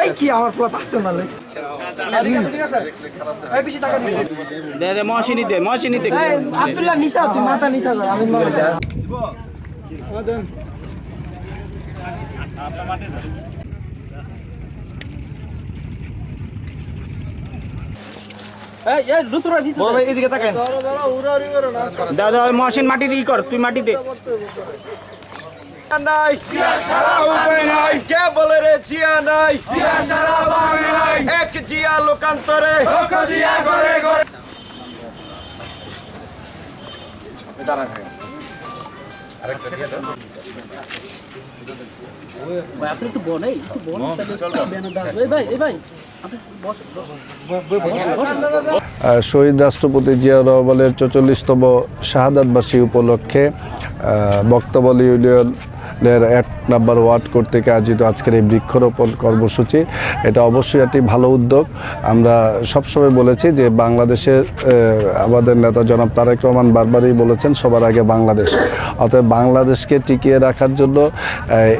এই কি আমার পুরো পাঁচশো না লে। দে দে মহসিনী দে মহসিনী দে এই, আব্দুল্লাহ নিসা তুই মাথা নিসা কর, আমি মরে যাই। এই, এই, লুতুরা নিচে দে। এদিকে তাকান দে দে মহসিন মাটি কর তুই মাটি দে নাই। নাই। কে বলে রে জিয়া নাই। এক জিয়া লোকান্তরে। ভাই, আপনি একটু বন, একটু বন, তাহলে ব্যানার দাও। এই ভাই, এই ভাই, আপনি বস, বস। আহ, শহীদ রাষ্ট্রপতি জিয়া রহমানের চৌচল্লিশতম শাহাদাতবার্ষিকী উপলক্ষে আহ, বক্তবলী ইউনিয়নের এক নাম্বার ওয়ার্ড কর্তৃক আয়োজিত আজকের এই বৃক্ষরোপণ কর্মসূচি, এটা অবশ্যই একটি ভালো উদ্যোগ। আমরা সবসময় বলেছি যে বাংলাদেশের আমাদের নেতা জনাব তারেক রহমান বারবারই বলেছেন, সবার আগে বাংলাদেশ। অতএব বাংলাদেশকে টিকিয়ে রাখার জন্য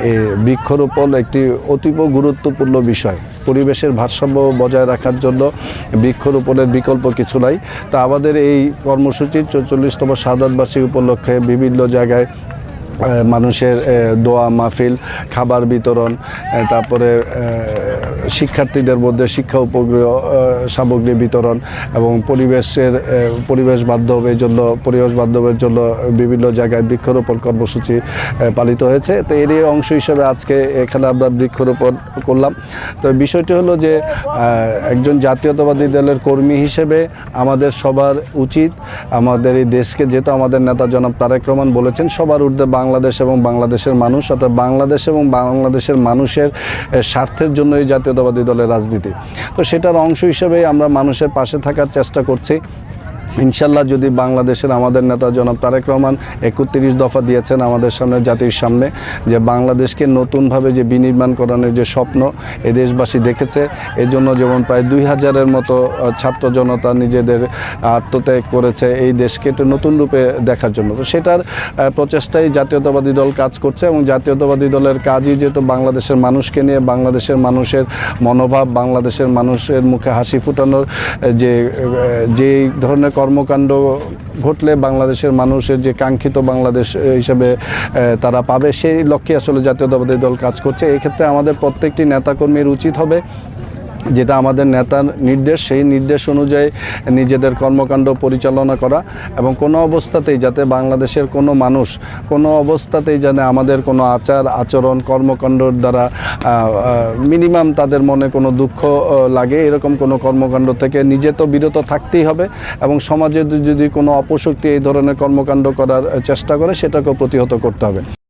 এই বৃক্ষরোপণ একটি অতীব গুরুত্বপূর্ণ বিষয়। পরিবেশের ভারসাম্য বজায় রাখার জন্য বৃক্ষরোপণের বিকল্প কিছু নাই। তা আমাদের এই কর্মসূচির চৌচল্লিশতম সাদাতবার্ষিকী উপলক্ষে বিভিন্ন জায়গায় মানুষের দোয়া মাহফিল খাবার বিতরণ তারপরে শিক্ষার্থীদের মধ্যে শিক্ষা উপগ্রহ সামগ্রী বিতরণ এবং পরিবেশের পরিবেশ বান্ধবের জন্য, পরিবেশ বান্ধবের জন্য বিভিন্ন জায়গায় বৃক্ষরোপণ কর্মসূচি পালিত হয়েছে। তো এরই অংশ হিসেবে আজকে এখানে আমরা বৃক্ষরোপণ করলাম। তো বিষয়টি হলো যে একজন জাতীয়তাবাদী দলের কর্মী হিসেবে আমাদের সবার উচিত, আমাদের এই দেশকে, যেহেতু আমাদের নেতা জনাব তারেক রহমান বলেছেন, সবার ঊর্ধ্বে বাংলাদেশ এবং বাংলাদেশের মানুষ, অর্থাৎ বাংলাদেশ এবং বাংলাদেশের মানুষের স্বার্থের জন্যই জাতীয়তাবাদী দলের রাজনীতি। তো সেটার অংশ হিসেবে আমরা মানুষের পাশে থাকার চেষ্টা করছি। ইনশাল্লাহ যদি বাংলাদেশের আমাদের নেতা জনাব তারেক রহমান একত্রিশ দফা দিয়েছেন আমাদের সামনে, জাতির সামনে, যে বাংলাদেশকে নতুনভাবে যে বিনির্মাণ করানোর যে স্বপ্ন এ দেশবাসী দেখেছে, এজন্য যেমন প্রায় দুই হাজারের মতো ছাত্র জনতা নিজেদের আত্মত্যাগ করেছে এই দেশকে একটু নতুন রূপে দেখার জন্য। তো সেটার প্রচেষ্টায় জাতীয়তাবাদী দল কাজ করছে এবং জাতীয়তাবাদী দলের কাজই যেহেতু বাংলাদেশের মানুষকে নিয়ে, বাংলাদেশের মানুষের মনোভাব, বাংলাদেশের মানুষের মুখে হাসি ফুটানোর যে যেই ধরনের কর্মকাণ্ড ঘটলে বাংলাদেশের মানুষের যে কাঙ্ক্ষিত বাংলাদেশ হিসেবে তারা পাবে, সেই লক্ষ্যে আসলে জাতীয়তাবাদী দল কাজ করছে। এক্ষেত্রে আমাদের প্রত্যেকটি নেতাকর্মীর উচিত হবে যেটা আমাদের নেতার নির্দেশ, সেই নির্দেশ অনুযায়ী নিজেদের কর্মকাণ্ড পরিচালনা করা এবং কোনো অবস্থাতেই যাতে বাংলাদেশের কোনো মানুষ, কোনো অবস্থাতেই যেন আমাদের কোনো আচার, আচরণ, কর্মকাণ্ডর দ্বারা মিনিমাম তাদের মনে কোনো দুঃখ লাগে, এরকম কোনো কর্মকাণ্ড থেকে নিজে তো বিরত থাকতেই হবে এবং সমাজে যদি কোনো অপশক্তি এই ধরনের কর্মকাণ্ড করার চেষ্টা করে, সেটাকেও প্রতিহত করতে হবে।